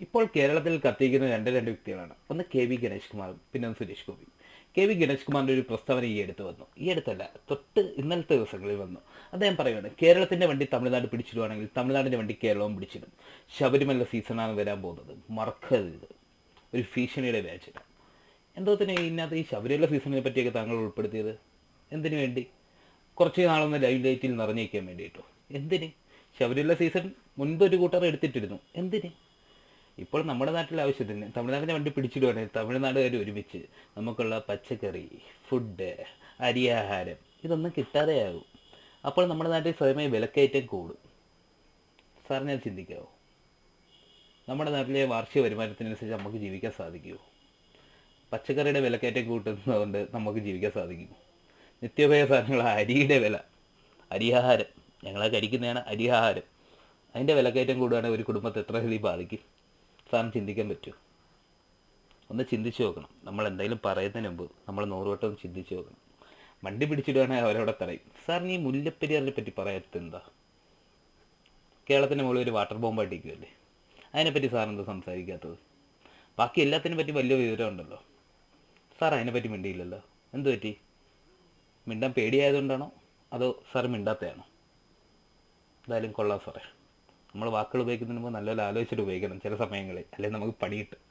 ഇപ്പോൾ കേരളത്തിൽ കത്തിയിരിക്കുന്ന രണ്ട് രണ്ട് വ്യക്തികളാണ്. ഒന്ന് കെ വി ഗണേഷ് കുമാർ പിന്നെ സുരേഷ് ഗോപി. കെ വി ഗണേഷ് കുമാറിന്റെ ഒരു പ്രസ്താവന ഈ അടുത്ത് വന്നു. ഈ അടുത്തല്ല തൊട്ട് ഇന്നലത്തെ ദിവസങ്ങളിൽ വന്നു. അദ്ദേഹം പറയുകയാണ് കേരളത്തിന്റെ വണ്ടി തമിഴ്നാട് പിടിച്ചിടുവാണെങ്കിൽ തമിഴ്നാടിന്റെ വണ്ടി കേരളവും പിടിച്ചിടും. ശബരിമല സീസണാണ് വരാൻ പോകുന്നത്. മറക്കരുത് ഒരു ഭീഷണിയുടെ ബാച്ചിലാണ് എന്തോ തന്നെ ഇതിനകത്ത് ഈ ശബരിമല സീസണിനെ പറ്റിയൊക്കെ താങ്കൾ ഉൾപ്പെടുത്തിയത്? എന്തിനു വേണ്ടി? കുറച്ച് നാളൊന്ന് ലൈവ് ലൈറ്റിൽ നിറഞ്ഞേക്കാൻ വേണ്ടിയിട്ടോ? എന്തിന്? ശബരിമല സീസൺ മുൻപ് ഒരു കൂട്ടർ എടുത്തിട്ടിരുന്നു. എന്തിന്? ഇപ്പോൾ നമ്മുടെ നാട്ടിലെ ആവശ്യത്തിന് തമിഴ്നാടിനെ വണ്ടി പിടിച്ചിടുവാണ്. തമിഴ്നാടുകാർ ഒരുമിച്ച് നമുക്കുള്ള പച്ചക്കറി ഫുഡ് അരിയാഹാരം ഇതൊന്നും കിട്ടാതെയാകും. അപ്പോൾ നമ്മുടെ നാട്ടിൽ സ്വയമേ വിലക്കയറ്റം കൂടും. സാറിനെ ചിന്തിക്കാവോ? നമ്മുടെ നാട്ടിലെ വാർഷിക വരുമാനത്തിനനുസരിച്ച് നമുക്ക് ജീവിക്കാൻ സാധിക്കുമോ പച്ചക്കറിയുടെ വിലക്കയറ്റം കൂട്ടുന്നതുകൊണ്ട് നമുക്ക് ജീവിക്കാൻ സാധിക്കും. നിത്യോപയോഗ സാധനങ്ങൾ അരിയുടെ വില അരിയാഹാരം. ഞങ്ങളെ കഴിക്കുന്നതാണ് അരിയാഹാരം. അതിന്റെ വിലക്കയറ്റം കൂടുകയാണെങ്കിൽ ഒരു കുടുംബത്തെ എത്ര രീതി ബാധിക്കും? സാറിന് ചിന്തിക്കാൻ പറ്റുമോ ഒന്ന് ചിന്തിച്ച് നോക്കണം. നമ്മൾ എന്തായാലും പറയുന്നതിന് മുമ്പ് നമ്മൾ നൂറുവട്ടം ചിന്തിച്ച് നോക്കണം. വണ്ടി പിടിച്ചിടുകയാണെങ്കിൽ അവരവിടെ തടയും. സാറിന് ഈ മുല്ലപ്പെരിയാറിനെ പറ്റി പറയാത്തത് എന്താ കേരളത്തിന്റെ മുകളിൽ ഒരു വാട്ടർ ബോംബ് അടിക്കുമല്ലേ അതിനെപ്പറ്റി സാർ എന്താ സംസാരിക്കാത്തത്? ബാക്കി എല്ലാത്തിനെ പറ്റി വലിയ വിവരമുണ്ടല്ലോ. സാർ അതിനെപ്പറ്റി മിണ്ടിയില്ലല്ലോ. എന്ത് പറ്റി? മിണ്ടാൻ പേടിയായതുകൊണ്ടാണോ? അതോ സാർ മിണ്ടാത്തയാണോ? എന്തായാലും കൊള്ളാം സാറേ. നമ്മൾ വാക്കുകൾ ഉപയോഗിക്കുന്നതിന് മുമ്പ് നല്ലപോലെ ആലോചിച്ചിട്ട് ഉപയോഗിക്കണം ചില സമയങ്ങളിൽ. അല്ലെങ്കിൽ നമുക്ക് പണി കിട്ടും.